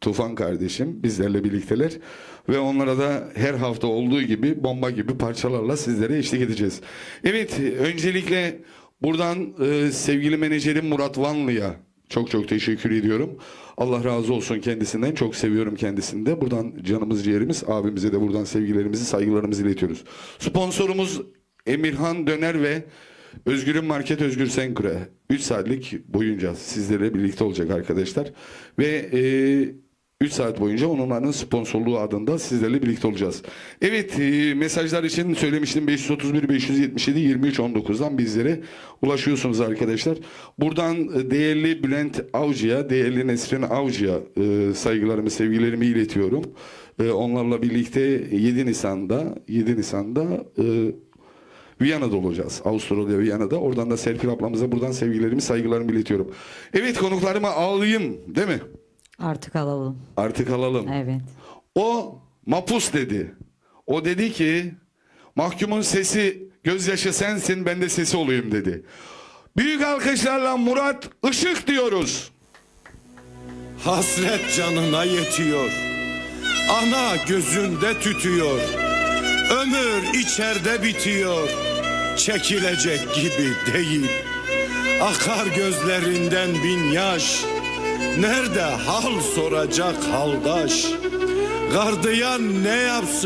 Tufan kardeşim bizlerle birlikteler ve onlara da her hafta olduğu gibi bomba gibi parçalarla sizlere eşlik edeceğiz. Evet öncelikle buradan e, sevgili menajerim Murat Vanlı'ya çok çok teşekkür ediyorum. Allah razı olsun kendisinden. Çok seviyorum kendisini de. Buradan canımız ciğerimiz abimize de buradan sevgilerimizi saygılarımızı iletiyoruz. Sponsorumuz Emirhan Döner ve Özgür'ün Market Özgür Senkure 3 saatlik boyunca sizlerle birlikte olacak arkadaşlar. Ve 3 saat boyunca onların sponsorluğu adında sizlerle birlikte olacağız. Evet e, mesajlar için söylemiştim 531 577 23 19'dan bizlere ulaşıyorsunuz arkadaşlar. Buradan e, değerli Bülent Avcı'ya, değerli Nesrin Avcı'ya e, saygılarımı, sevgilerimi iletiyorum. E, onlarla birlikte 7 Nisan'da 7 Nisan'da e, Viyana'da olacağız. Avustralya Viyana'da. Oradan da Serpil ablamıza buradan sevgilerimi, saygılarımı iletiyorum. Evet konuklarımı alayım değil mi? Artık alalım. Artık alalım. Evet. O mapus dedi. O dedi ki mahkumun sesi gözyaşı sensin ben de sesi olayım dedi. Büyük alkışlarla Murat Işık diyoruz. Hasret canına yetiyor. Ana gözünde tütüyor. Ömür içeride bitiyor. Çekilecek gibi değil. Akar gözlerinden bin yaş. Nerede hal soracak haldaş? Gardiyan ne yapsın?